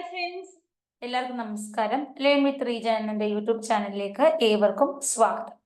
Hi friends എല്ലാവർക്കും നമസ്കാരം. Learn with Reeja എന്നെ യൂട്യൂബ് ചാനലിലേക്ക് ഏവർക്കും സ്വാഗതം.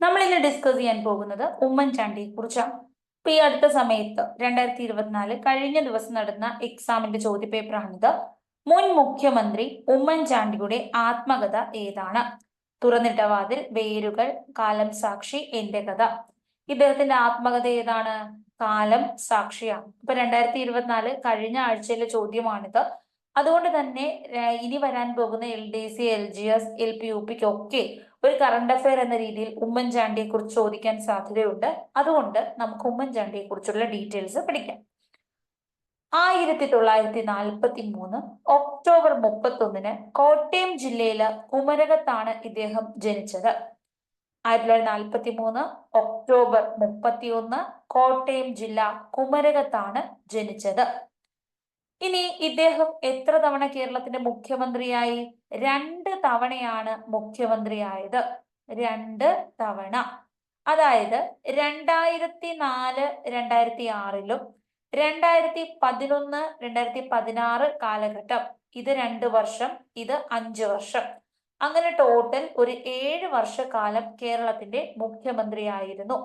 നമ്മൾ ഇന്ന് ഡിസ്കസ് ചെയ്യാൻ പോകുന്നത് ഉമ്മൻചാണ്ടിയെ കുറിച്ചാണ് ഇപ്പൊ ഈ അടുത്ത സമയത്ത് രണ്ടായിരത്തി ഇരുപത്തിനാല് കഴിഞ്ഞ ദിവസം നടന്ന എക്സാമിന്റെ ചോദ്യപേപ്പറാണിത്. മുൻ മുഖ്യമന്ത്രി ഉമ്മൻചാണ്ടിയുടെ ആത്മകഥ ഏതാണ്? തുറന്നിട്ട വാതിൽ വേരുകൾ കാലം സാക്ഷി എന്റെ കഥ. ഇദ്ദേഹത്തിന്റെ ആത്മകഥ ഏതാണ്? കാലം സാക്ഷിയാണ്. ഇപ്പൊ രണ്ടായിരത്തി ഇരുപത്തിനാല് കഴിഞ്ഞ ആഴ്ചയിലെ ചോദ്യമാണിത്. അതുകൊണ്ട് തന്നെ ഇനി വരാൻ പോകുന്ന L D C L G S L P U പിക്ക് ഒക്കെ ഒരു കറണ്ട് അഫയർ എന്ന രീതിയിൽ ഉമ്മൻചാണ്ടിയെ കുറിച്ച് ചോദിക്കാൻ സാധ്യതയുണ്ട്. അതുകൊണ്ട് നമുക്ക് ഉമ്മൻചാണ്ടിയെ കുറിച്ചുള്ള ഡീറ്റെയിൽസ് പഠിക്കാം. ആയിരത്തി തൊള്ളായിരത്തി നാൽപ്പത്തി മൂന്ന് ഒക്ടോബർ മുപ്പത്തി ഒന്നിന് കോട്ടയം ജില്ലയിലെ കുമരകത്താണ് ഇദ്ദേഹം ജനിച്ചത്. ആയിരത്തി തൊള്ളായിരത്തി നാൽപ്പത്തി മൂന്ന് ഒക്ടോബർ മുപ്പത്തി ഒന്ന് കോട്ടയം ജില്ല കുമരകത്താണ് ജനിച്ചത്. ഇനി ഇദ്ദേഹം എത്ര തവണ കേരളത്തിന്റെ മുഖ്യമന്ത്രിയായി? രണ്ട് തവണയാണ് മുഖ്യമന്ത്രിയായത്. രണ്ട് തവണ. അതായത് രണ്ടായിരത്തി നാല് രണ്ടായിരത്തി ആറിലും രണ്ടായിരത്തി പതിനൊന്ന് രണ്ടായിരത്തി പതിനാറ് കാലഘട്ടം. ഇത് രണ്ട് വർഷം ഇത് അഞ്ച് വർഷം. അങ്ങനെ ടോട്ടൽ ഒരു ഏഴ് വർഷക്കാലം കേരളത്തിന്റെ മുഖ്യമന്ത്രിയായിരുന്നു.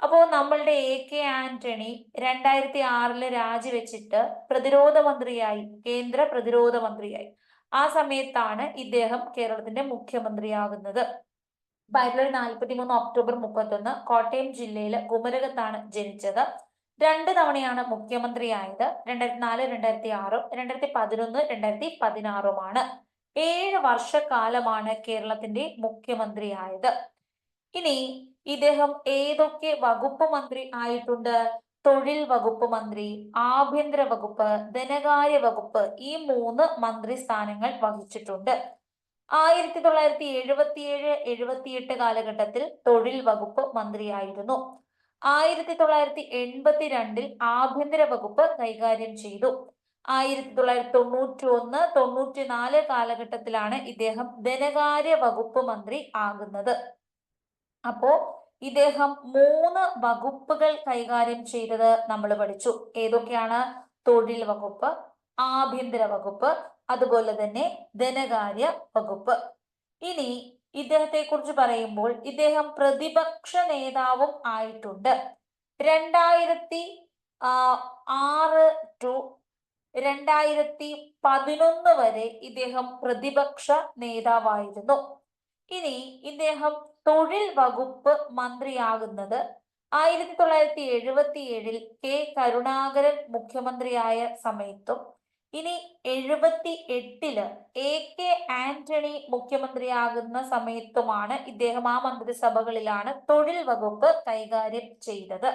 അപ്പോ നമ്മളുടെ എ കെ ആന്റണി രണ്ടായിരത്തി ആറിൽ രാജിവെച്ചിട്ട് പ്രതിരോധ മന്ത്രിയായി കേന്ദ്ര പ്രതിരോധ മന്ത്രിയായി ആ സമയത്താണ് ഇദ്ദേഹം കേരളത്തിന്റെ മുഖ്യമന്ത്രിയാകുന്നത്. ആയിരത്തി നാൽപ്പത്തി മൂന്ന് ഒക്ടോബർ മുപ്പത്തൊന്ന് കോട്ടയം ജില്ലയിലെ കുമരകത്താണ് ജനിച്ചത്. രണ്ട് തവണയാണ് മുഖ്യമന്ത്രിയായത്. രണ്ടായിരത്തി നാല് രണ്ടായിരത്തി ആറും രണ്ടായിരത്തി പതിനൊന്ന് രണ്ടായിരത്തി പതിനാറുമാണ് ഏഴ് വർഷക്കാലമാണ് കേരളത്തിന്റെ മുഖ്യമന്ത്രിയായത്. ഇനി ഇദ്ദേഹം ഏതൊക്കെ വകുപ്പ് മന്ത്രി ആയിട്ടുണ്ട്? തൊഴിൽ വകുപ്പ് മന്ത്രി ആഭ്യന്തര വകുപ്പ് ധനകാര്യ വകുപ്പ് ഈ മൂന്ന് മന്ത്രി സ്ഥാനങ്ങൾ വഹിച്ചിട്ടുണ്ട്. ആയിരത്തി തൊള്ളായിരത്തി എഴുപത്തിയേഴ് എഴുപത്തിയെട്ട് കാലഘട്ടത്തിൽ തൊഴിൽ വകുപ്പ് മന്ത്രിയായിരുന്നു. ആയിരത്തി തൊള്ളായിരത്തി എൺപത്തി രണ്ടിൽ ആഭ്യന്തര വകുപ്പ് കൈകാര്യം ചെയ്തു. ആയിരത്തി തൊള്ളായിരത്തി തൊണ്ണൂറ്റി ഒന്ന് തൊണ്ണൂറ്റി നാല് കാലഘട്ടത്തിലാണ് ഇദ്ദേഹം ധനകാര്യ വകുപ്പ് മന്ത്രി ആകുന്നത്. അപ്പോ ഇദ്ദേഹം മൂന്ന് വകുപ്പുകൾ കൈകാര്യം ചെയ്തത് നമ്മൾ പഠിച്ചു. ഏതൊക്കെയാണ്? തൊഴിൽ വകുപ്പ് ആഭ്യന്തര വകുപ്പ് അതുപോലെ തന്നെ ധനകാര്യ വകുപ്പ്. ഇനി ഇദ്ദേഹത്തെ കുറിച്ച് പറയുമ്പോൾ ഇദ്ദേഹം പ്രതിപക്ഷ നേതാവും ആയിട്ടുണ്ട്. രണ്ടായിരത്തി ആറ് ടു രണ്ടായിരത്തി പതിനൊന്ന് വരെ ഇദ്ദേഹം പ്രതിപക്ഷ നേതാവായിരുന്നു. ഇനി ഇദ്ദേഹം തൊഴിൽ വകുപ്പ് മന്ത്രിയാകുന്നത് ആയിരത്തി തൊള്ളായിരത്തി എഴുപത്തി ഏഴിൽ കെ കരുണാകരൻ മുഖ്യമന്ത്രിയായ സമയത്തും ഇനി എഴുപത്തി എട്ടിൽ എ കെ ആന്റണി മുഖ്യമന്ത്രിയാകുന്ന സമയത്തുമാണ് ഇദ്ദേഹം ആ മന്ത്രിസഭകളിലാണ് തൊഴിൽ വകുപ്പ് കൈകാര്യം ചെയ്തത്.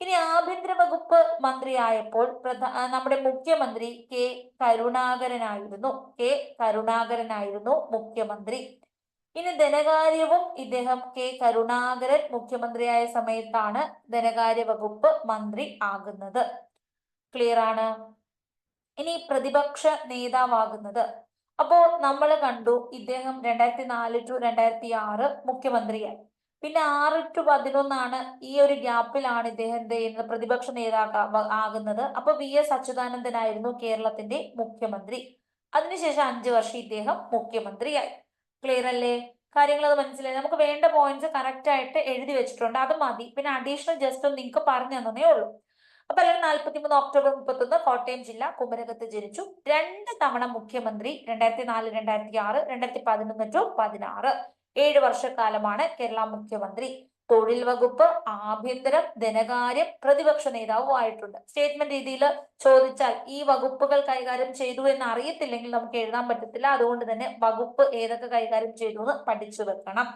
ഇനി ആഭ്യന്തര വകുപ്പ് മന്ത്രിയായപ്പോൾ പ്രധാ നമ്മുടെ മുഖ്യമന്ത്രി കെ കരുണാകരനായിരുന്നു കെ കരുണാകരനായിരുന്നു മുഖ്യമന്ത്രി. ഇനി ധനകാര്യവും ഇദ്ദേഹം കെ കരുണാകരൻ മുഖ്യമന്ത്രിയായ സമയത്താണ് ധനകാര്യ വകുപ്പ് മന്ത്രി ആകുന്നത്. ക്ലിയർ ആണ്? ഇനി പ്രതിപക്ഷ നേതാവാകുന്നത്. അപ്പോ നമ്മൾ കണ്ടു ഇദ്ദേഹം രണ്ടായിരത്തി നാല് ടു രണ്ടായിരത്തി ആറ് മുഖ്യമന്ത്രിയായി. പിന്നെ ആറ് ടു പതിനൊന്നാണ് ഈ ഒരു ഗ്യാപ്പിലാണ് ഇദ്ദേഹം എന്ത് ചെയ്യുന്നത്? പ്രതിപക്ഷ നേതാക്കാവ ആകുന്നത്. അപ്പൊ വി എസ് അച്യുതാനന്ദനായിരുന്നു കേരളത്തിന്റെ മുഖ്യമന്ത്രി. അതിനുശേഷം അഞ്ചു വർഷം ഇദ്ദേഹം മുഖ്യമന്ത്രിയായി. ക്ലിയർ അല്ലേ? കാര്യങ്ങൾ അത് മനസ്സിലായി. നമുക്ക് വേണ്ട പോയിന്റ്സ് കറക്റ്റ് ആയിട്ട് എഴുതി വെച്ചിട്ടുണ്ട്. അത് മതി. പിന്നെ അഡീഷണൽ ജസ്റ്റ് ഒന്ന് നിങ്ങൾക്ക് പറഞ്ഞു തന്നേ ഉള്ളൂ. അപ്പൊ അല്ലെങ്കിൽ നാല്പത്തി മൂന്ന് ഒക്ടോബർ മുപ്പത്തൊന്ന് കോട്ടയം ജില്ല കുമരകത്ത് ജനിച്ചു. രണ്ട് തവണ മുഖ്യമന്ത്രി രണ്ടായിരത്തി നാല് രണ്ടായിരത്തി ആറ് രണ്ടായിരത്തി പതിനൊന്ന് ടു പതിനാറ്. ഏഴ് വർഷക്കാലമാണ് കേരള മുഖ്യമന്ത്രി. തൊഴിൽ വകുപ്പ് ആഭ്യന്തരം ധനകാര്യം പ്രതിപക്ഷ നേതാവും ആയിട്ടുണ്ട്. സ്റ്റേറ്റ്മെന്റ് രീതിയിൽ ചോദിച്ചാൽ ഈ വകുപ്പുകൾ കൈകാര്യം ചെയ്തു എന്ന് അറിയത്തില്ലെങ്കിൽ നമുക്ക് എഴുതാൻ പറ്റത്തില്ല. അതുകൊണ്ട് തന്നെ വകുപ്പ് ഏതൊക്കെ കൈകാര്യം ചെയ്തു എന്ന് പഠിച്ചു വെക്കണം.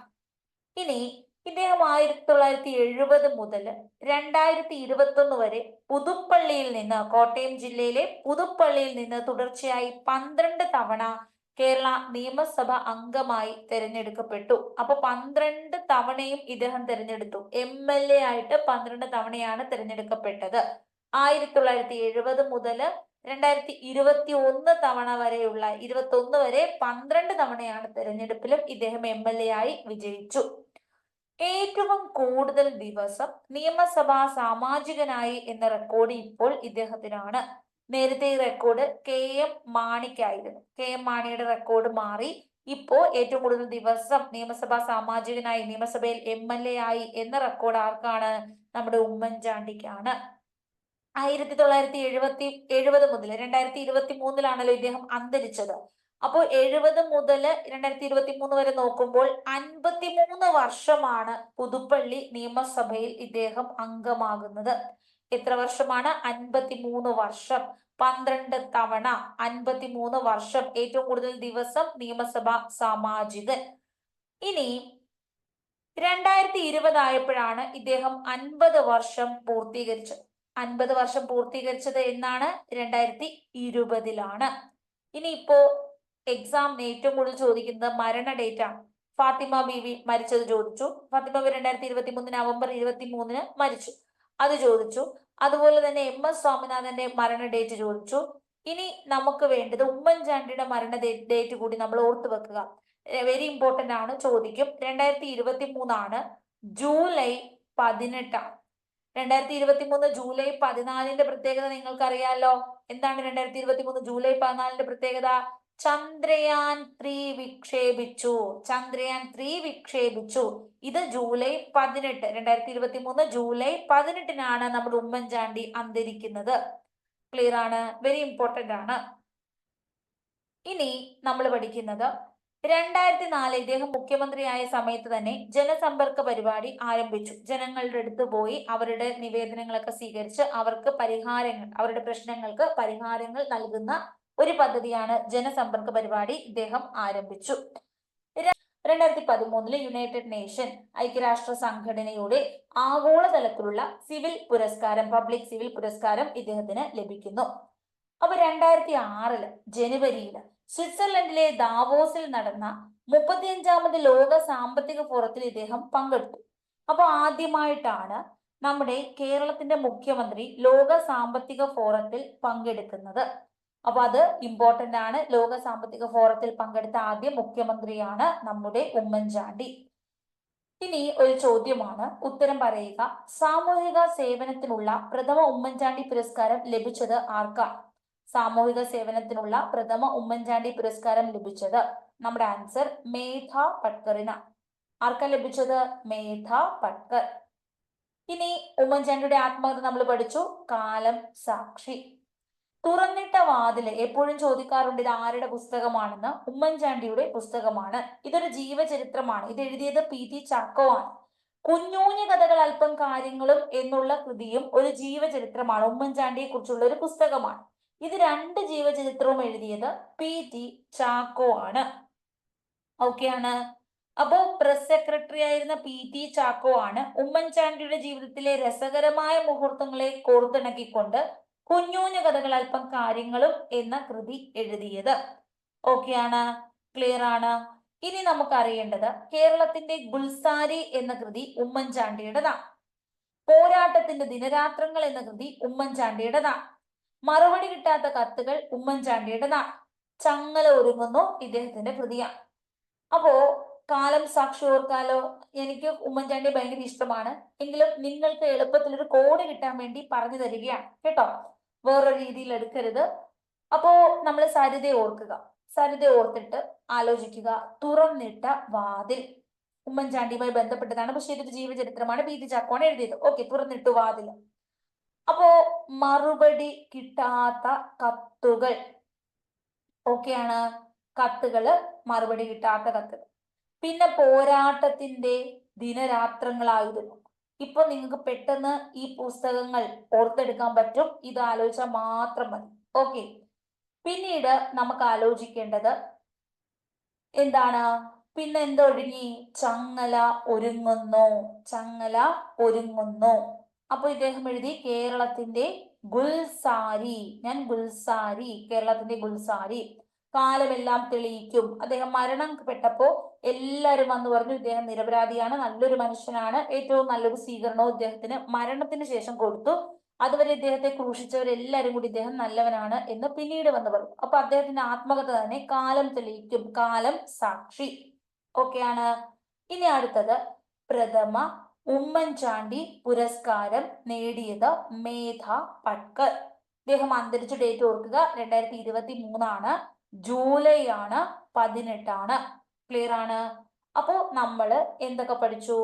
ഇനി ഇദ്ദേഹം ആയിരത്തി തൊള്ളായിരത്തി എഴുപത് മുതൽ രണ്ടായിരത്തി ഇരുപത്തി ഒന്ന് വരെ പുതുപ്പള്ളിയിൽ നിന്ന് കോട്ടയം ജില്ലയിലെ പുതുപ്പള്ളിയിൽ നിന്ന് തുടർച്ചയായി പന്ത്രണ്ട് തവണ കേരള നിയമസഭ അംഗമായി തിരഞ്ഞെടുക്കപ്പെട്ടു. അപ്പൊ പന്ത്രണ്ട് തവണയും ഇദ്ദേഹം തിരഞ്ഞെടുത്തു. എം എൽ എ ആയിട്ട് പന്ത്രണ്ട് തവണയാണ് തിരഞ്ഞെടുക്കപ്പെട്ടത്. ആയിരത്തി തൊള്ളായിരത്തി എഴുപത് മുതൽ രണ്ടായിരത്തി ഇരുപത്തി ഒന്ന് തവണ വരെയുള്ള ഇരുപത്തി ഒന്ന് വരെ പന്ത്രണ്ട് തവണയാണ് തിരഞ്ഞെടുപ്പിലും ഇദ്ദേഹം എം എൽ എ ആയി വിജയിച്ചു. ഏറ്റവും കൂടുതൽ ദിവസം നിയമസഭാ സാമാജികനായി എന്ന റെക്കോർഡ് ഇപ്പോൾ ഇദ്ദേഹത്തിനാണ്. നേരത്തെ ഈ റെക്കോർഡ് കെ എം മാണിക്കായിരുന്നു. കെ എം മാണിയുടെ റെക്കോർഡ് മാറി. ഇപ്പോ ഏറ്റവും കൂടുതൽ ദിവസം നിയമസഭാ സാമാജികനായി നിയമസഭയിൽ എം എൽ എ ആയി എന്ന റെക്കോർഡ് ആർക്കാണ്? നമ്മുടെ ഉമ്മൻചാണ്ടിക്കാണ്. ആയിരത്തി തൊള്ളായിരത്തി എഴുപത്തി എഴുപത് മുതൽ രണ്ടായിരത്തി ഇരുപത്തി മൂന്നിലാണല്ലോ ഇദ്ദേഹം അന്തരിച്ചത്. അപ്പോൾ എഴുപത് മുതൽ രണ്ടായിരത്തി ഇരുപത്തി മൂന്ന് വരെ നോക്കുമ്പോൾ അൻപത്തിമൂന്ന് വർഷമാണ് പുതുപ്പള്ളി നിയമസഭയിൽ ഇദ്ദേഹം അംഗമാകുന്നത്. എത്ര വർഷമാണ്? അൻപത്തിമൂന്ന് വർഷം. പന്ത്രണ്ട് തവണ അൻപത്തിമൂന്ന് വർഷം. ഏറ്റവും കൂടുതൽ ദിവസം നിയമസഭാ സാമാജികൻ. ഇനി രണ്ടായിരത്തി ഇരുപതായപ്പോഴാണ് ഇദ്ദേഹം അൻപത് വർഷം പൂർത്തീകരിച്ചത്. അൻപത് വർഷം പൂർത്തീകരിച്ചത് എന്നാണ് രണ്ടായിരത്തി ഇരുപതിലാണ് ഇനിയിപ്പോ എക്സാം ഏറ്റവും കൂടുതൽ ചോദിക്കുന്നത് മരണ ഡേറ്റ് ആണ്. ഫാത്തിമ ബീവി മരിച്ചത് ചോദിച്ചു. ഫാത്തിമ ബി രണ്ടായിരത്തി ഇരുപത്തി മൂന്ന് നവംബർ ഇരുപത്തി മൂന്നിന് മരിച്ചു. അത് ചോദിച്ചു. അതുപോലെ തന്നെ എം എസ് സ്വാമിനാഥന്റെ മരണ ഡേറ്റ് ചോദിച്ചു. ഇനി നമുക്ക് വേണ്ടത് ഉമ്മൻചാണ്ടിയുടെ മരണ ഡേറ്റ് കൂടി നമ്മൾ ഓർത്തു വെക്കുക. വെരി ഇമ്പോർട്ടന്റ് ആണ് ചോദിക്കും. രണ്ടായിരത്തി ഇരുപത്തി മൂന്നാണ് ജൂലൈ പതിനെട്ടാണ് രണ്ടായിരത്തി ഇരുപത്തി മൂന്ന് ജൂലൈ പതിനാലിന്റെ പ്രത്യേകത നിങ്ങൾക്കറിയാലോ? എന്താണ് രണ്ടായിരത്തി ഇരുപത്തി മൂന്ന് ജൂലൈ പതിനാലിന്റെ പ്രത്യേകത? ചന്ദ്രയാൻ ത്രീ വിക്ഷേപിച്ചു. ചന്ദ്രയാൻ ത്രീ വിക്ഷേപിച്ചു. ഇത് ജൂലൈ പതിനെട്ട് രണ്ടായിരത്തി ഇരുപത്തി മൂന്ന് ജൂലൈ പതിനെട്ടിനാണ് നമ്മുടെ ഉമ്മൻചാണ്ടി അന്തരിക്കുന്നത്. ക്ലിയർ ആണ്? വെരി ഇമ്പോർട്ടന്റ് ആണ്. ഇനി നമ്മൾ പഠിക്കുന്നത് രണ്ടായിരത്തി നാല് ഇദ്ദേഹം മുഖ്യമന്ത്രിയായ സമയത്ത് തന്നെ ജനസമ്പർക്ക പരിപാടി ആരംഭിച്ചു. ജനങ്ങളുടെ അടുത്ത് പോയി അവരുടെ നിവേദനങ്ങളൊക്കെ സ്വീകരിച്ച് അവർക്ക് പരിഹാരങ്ങൾ അവരുടെ പ്രശ്നങ്ങൾക്ക് പരിഹാരങ്ങൾ നൽകുന്ന ഒരു പദ്ധതിയാണ് ജനസമ്പർക്ക പരിപാടി ഇദ്ദേഹം ആരംഭിച്ചു. രണ്ടായിരത്തി പതിമൂന്നിൽ യുണൈറ്റഡ് നേഷൻ ഐക്യരാഷ്ട്ര സംഘടനയുടെ ആഗോളതലത്തിലുള്ള സിവിൽ പുരസ്കാരം പബ്ലിക് സിവിൽ പുരസ്കാരം ഇദ്ദേഹത്തിന് ലഭിക്കുന്നു. അപ്പൊ രണ്ടായിരത്തി ആറിൽ ജനുവരിയിൽ സ്വിറ്റ്സർലൻഡിലെ ദാവോസിൽ നടന്ന മുപ്പത്തിയഞ്ചാമത് ലോക സാമ്പത്തിക ഫോറത്തിൽ ഇദ്ദേഹം പങ്കെടുത്തു. അപ്പൊ ആദ്യമായിട്ടാണ് നമ്മുടെ കേരളത്തിന്റെ മുഖ്യമന്ത്രി ലോക സാമ്പത്തിക ഫോറത്തിൽ പങ്കെടുക്കുന്നത്. അപ്പൊ അത് ഇമ്പോർട്ടന്റ് ആണ്. ലോക സാമ്പത്തിക ഫോറത്തിൽ പങ്കെടുത്ത ആദ്യ മുഖ്യമന്ത്രിയാണ് നമ്മുടെ ഉമ്മൻചാണ്ടി. ഇനി ഒരു ചോദ്യമാണ്. ഉത്തരം പറയുക. സാമൂഹിക സേവനത്തിനുള്ള പ്രഥമ ഉമ്മൻചാണ്ടി പുരസ്കാരം ലഭിച്ചത് ആർക്കാണ് സാമൂഹിക സേവനത്തിനുള്ള പ്രഥമ ഉമ്മൻചാണ്ടി പുരസ്കാരം ലഭിച്ചത് നമ്മുടെ ആൻസർ മേധ പട്കറിന. ആർക്കാ ലഭിച്ചത്? മേധ പട്കർ. ഇനി ഉമ്മൻചാണ്ടിയുടെ ആത്മകഥ നമ്മൾ പഠിച്ചു. കാലം സാക്ഷി. തുറന്നിട്ട വാതിൽ എപ്പോഴും ചോദിക്കാറുണ്ട് ഇത് ആരുടെ പുസ്തകമാണെന്ന്? ഉമ്മൻചാണ്ടിയുടെ പുസ്തകമാണ്. ഇതൊരു ജീവചരിത്രമാണ്. ഇത് എഴുതിയത് പി. ടി. ചാക്കോ ആണ് കുഞ്ഞൂഞ്ഞ കഥകൾ അല്പം കാര്യങ്ങളും എന്നുള്ള കൃതിയും ഒരു ജീവചരിത്രമാണ്. ഉമ്മൻചാണ്ടിയെ കുറിച്ചുള്ള ഒരു പുസ്തകമാണ്. ഇത് രണ്ട് ജീവചരിത്രവും എഴുതിയത് പി. ടി. ചാക്കോ ആണ് ഓക്കെ ആണ്. അപ്പോ പ്രസ് സെക്രട്ടറി ആയിരുന്ന പി. ടി. ചാക്കോ ആണ് ഉമ്മൻചാണ്ടിയുടെ ജീവിതത്തിലെ രസകരമായ മുഹൂർത്തങ്ങളെ കോർത്തിണക്കിക്കൊണ്ട് കുഞ്ഞൂഞ്ഞു കഥകൾ അല്പം കാര്യങ്ങളും എന്ന കൃതി എഴുതിയത്. ഓക്കെയാണ് ക്ലിയർ ആണ്. ഇനി നമുക്ക് അറിയേണ്ടത് കേരളത്തിന്റെ ഗുൽസാരി എന്ന കൃതി ഉമ്മൻചാണ്ടിയുടേതാണ്. പോരാട്ടത്തിന്റെ ദിനരാത്രങ്ങൾ എന്ന കൃതി ഉമ്മൻചാണ്ടിയുടേതാണ്. മറുപടി കിട്ടാത്ത കത്തുകൾ ഉമ്മൻചാണ്ടിയുടേതാണ്. ചങ്ങല ഒരുങ്ങുന്നു ഇദ്ദേഹത്തിന്റെ കൃതിയാണ്. അപ്പോ കാലം സാക്ഷി ഓർക്കാലോ എനിക്ക് ഉമ്മൻചാണ്ടി ഭയങ്കര ഇഷ്ടമാണ്. എങ്കിലും നിങ്ങൾക്ക് എളുപ്പത്തിൽ ഒരു കോഡ് കിട്ടാൻ വേണ്ടി പറഞ്ഞു തരികയാണ്. കേട്ടോ? വേറൊരു രീതിയിൽ എടുക്കരുത്. അപ്പോ നമ്മൾ സരിത ഓർക്കുക. സരിത ഓർത്തിട്ട് ആലോചിക്കുക. തുറന്നിട്ട വാതിൽ ഉമ്മൻചാണ്ടിയുമായി ബന്ധപ്പെട്ടതാണ്. പക്ഷെ ഇതൊരു ജീവചരിത്രമാണ്. പി ടി ചാക്കോണ് എഴുതിയത്. ഓക്കെ തുറന്നിട്ടു വാതിൽ. അപ്പോ മറുപടി കിട്ടാത്ത കത്തുകൾ. ഓക്കെയാണ്. കത്തുകൾ മറുപടി കിട്ടാത്ത കത്തുകൾ. പിന്നെ പോരാട്ടത്തിന്റെ ദിനരാത്രങ്ങളായിരുന്നു ഇപ്പൊ നിങ്ങൾക്ക് പെട്ടെന്ന് ഈ പുസ്തകങ്ങൾ ഓർത്തെടുക്കാൻ പറ്റും. ഇത് ആലോചിച്ചാൽ മാത്രം മതി. ഓക്കെ. പിന്നീട് നമുക്ക് ആലോചിക്കേണ്ടത് എന്താണ്? പിന്നെ എന്തൊഴുങ്ങി ചങ്ങല ഒരുങ്ങുന്നു. ചങ്ങല ഒരുങ്ങുന്നു. അപ്പൊ ഇദ്ദേഹം എഴുതി കേരളത്തിന്റെ ഗുൽസാരി. ഞാൻ ഗുൽസാരി. കേരളത്തിന്റെ ഗുൽസാരി. കാലമെല്ലാം തെളിയിക്കും. അദ്ദേഹം മരണപ്പെട്ടപ്പോ എല്ലാവരും വന്ന് പറഞ്ഞു ഇദ്ദേഹം നിരപരാധിയാണ് നല്ലൊരു മനുഷ്യനാണ് ഏറ്റവും നല്ലൊരു സ്വീകരണവും ഇദ്ദേഹത്തിന് മരണത്തിന് ശേഷം കൊടുത്തു. അതുവരെ ഇദ്ദേഹത്തെ ക്രൂശിച്ചവരെല്ലാരും കൂടി ഇദ്ദേഹം നല്ലവനാണ് എന്ന് പിന്നീട് വന്ന് പറഞ്ഞു. അപ്പൊ അദ്ദേഹത്തിന്റെ ആത്മകഥ തന്നെ കാലം തെളിയിക്കും കാലം സാക്ഷി. ഓക്കെയാണ്. ഇനി അടുത്തത്. പ്രഥമ ഉമ്മൻചാണ്ടി പുരസ്കാരം നേടിയത് മേധ പട്കർ. ഇദ്ദേഹം അന്തരിച്ച ഡേറ്റ് ഓർക്കുക രണ്ടായിരത്തി ഇരുപത്തി മൂന്നാണ് ജൂലൈ ആണ് പതിനെട്ടാണ്. ക്ലിയർ ആണ്? അപ്പോ നമ്മൾ എന്തൊക്കെ പഠിച്ചു?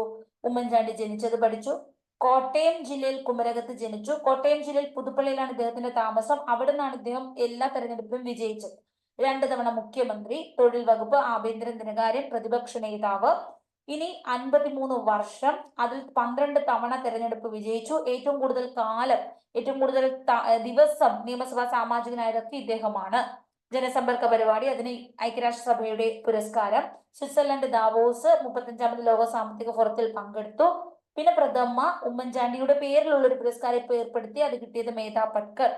ഉമ്മൻചാണ്ടി ജനിച്ചത് പഠിച്ചു. കോട്ടയം ജില്ലയിൽ കുമരകത്ത് ജനിച്ചു. കോട്ടയം ജില്ലയിൽ പുതുപ്പള്ളിയിലാണ് ഇദ്ദേഹത്തിന്റെ താമസം. അവിടെ നിന്നാണ് ഇദ്ദേഹം എല്ലാ തെരഞ്ഞെടുപ്പിലും വിജയിച്ചത്. രണ്ട് തവണ മുഖ്യമന്ത്രി തൊഴിൽ വകുപ്പ് ആഭ്യന്തര ധനകാര്യം പ്രതിപക്ഷ നേതാവ്. ഇനി അൻപത്തിമൂന്ന് വർഷം അതിൽ പന്ത്രണ്ട് തവണ തെരഞ്ഞെടുപ്പ് വിജയിച്ചു. ഏറ്റവും കൂടുതൽ കാലം ഏറ്റവും കൂടുതൽ ദിവസം നിയമസഭാ സാമാജികനായതൊക്കെ ഇദ്ദേഹമാണ്. ജനസമ്പർക്ക പരിപാടി അതിന് ഐക്യരാഷ്ട്രസഭയുടെ പുരസ്കാരം സ്വിറ്റ്സർലൻഡ് ദാവോസ് മുപ്പത്തഞ്ചാമത് ലോക സാമ്പത്തിക ഫോറത്തിൽ പങ്കെടുത്തു. പിന്നെ പ്രഥമ ഉമ്മൻചാണ്ടിയുടെ പേരിലുള്ള ഒരു പുരസ്കാരം ഇപ്പൊ ഏർപ്പെടുത്തി അത് കിട്ടിയത് മേധാ പട്കർ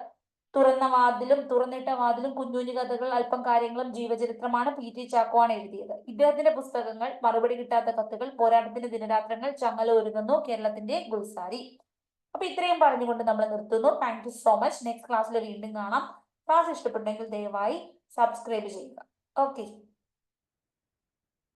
തുറന്ന വാതിലും തുറന്നിട്ട വാതിലും കുഞ്ഞുഞ്ഞു കഥകൾ അല്പം കാര്യങ്ങളും ജീവചരിത്രമാണ് പി. ടി. ആണ് എഴുതിയത്. ഇദ്ദേഹത്തിന്റെ പുസ്തകങ്ങൾ മറുപടി കിട്ടാത്ത കത്തുകൾ പോരാട്ടത്തിന്റെ ദിനരാത്രങ്ങൾ ചങ്ങല ഒരുങ്ങുന്നു കേരളത്തിന്റെ ഗുൽസാരി. അപ്പൊ ഇത്രയും പറഞ്ഞുകൊണ്ട് നമ്മൾ നിർത്തുന്നു. Thank you so much next ക്ലാസ്സിൽ വീണ്ടും കാണാം. ക്ലാസ് ഇഷ്ടപ്പെട്ടെങ്കിൽ ദയവായി സബ്സ്ക്രൈബ് ചെയ്യുക. ഓക്കെ